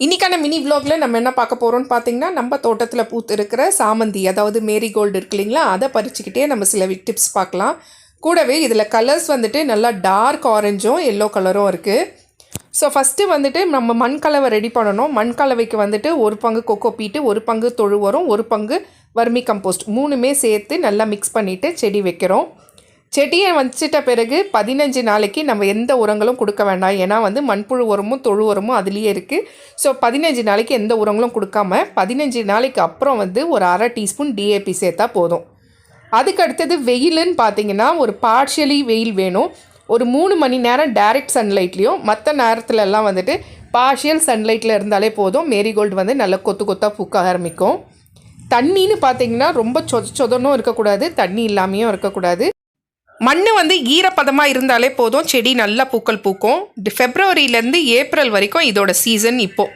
இன்றைக்கான மினி விலாகில் நம்ம என்ன பார்க்க போகிறோம்னு பார்த்தீங்கன்னா நம்ம தோட்டத்தில் பூத்து இருக்கிற சாமந்தி அதாவது மேரிகோல்டு இருக்கு இல்லைங்களா? அதை பறிச்சுக்கிட்டே நம்ம சில டிப்ஸ் பார்க்கலாம். கூடவே இதில் கலர்ஸ் வந்துட்டு நல்லா டார்க் ஆரஞ்சும் எல்லோ கலரும் இருக்குது ஸோ ஃபஸ்ட்டு வந்துட்டு நம்ம மண் கலவை ரெடி பண்ணணும். மண் கலவைக்கு வந்துட்டு ஒரு பங்கு கொக்கோ பீட்டு ஒரு பங்கு தொழு உரம் ஒரு பங்கு வர்மி கம்போஸ்ட் மூணுமே சேர்த்து நல்லா மிக்ஸ் பண்ணிவிட்டு செடி வைக்கிறோம். செடியை வச்சிட்ட பிறகு பதினஞ்சு நாளைக்கு நம்ம எந்த உரங்களும் கொடுக்க வேண்டாம். ஏன்னா வந்து மண்புழு உரமும் தொழு உரமும் அதுலேயே இருக்குது ஸோ பதினஞ்சு நாளைக்கு எந்த உரங்களும் கொடுக்காம பதினஞ்சு நாளைக்கு அப்புறம் வந்து ஒரு அரை டீஸ்பூன் டிஏபி சேர்த்தா போதும். அதுக்கு அடுத்தது வெயிலுன்னு பார்த்தீங்கன்னா ஒரு பார்ஷியலி வெயில் வேணும். ஒரு மூணு மணி நேரம் டைரக்ட் சன்லைட்லேயும் மற்ற நேரத்துலலாம் வந்துட்டு பார்ஷியல் சன்லைட்டில் இருந்தாலே போதும். மேரிகோல்டு வந்து நல்லா கொத்து கொத்தாக பூக்க ஆரம்பிக்கும். தண்ணின்னு பார்த்தீங்கன்னா ரொம்ப சொத சொதனும் இருக்கக்கூடாது. தண்ணி இல்லாமையும் இருக்கக்கூடாது. மண் வந்து ஈரப்பதமாக இருந்தாலே போதும். செடி நல்லா பூக்கள் பூக்கும். ஃபெப்ரவரியிலேருந்து ஏப்ரல் வரைக்கும் இதோட சீசன் இப்போது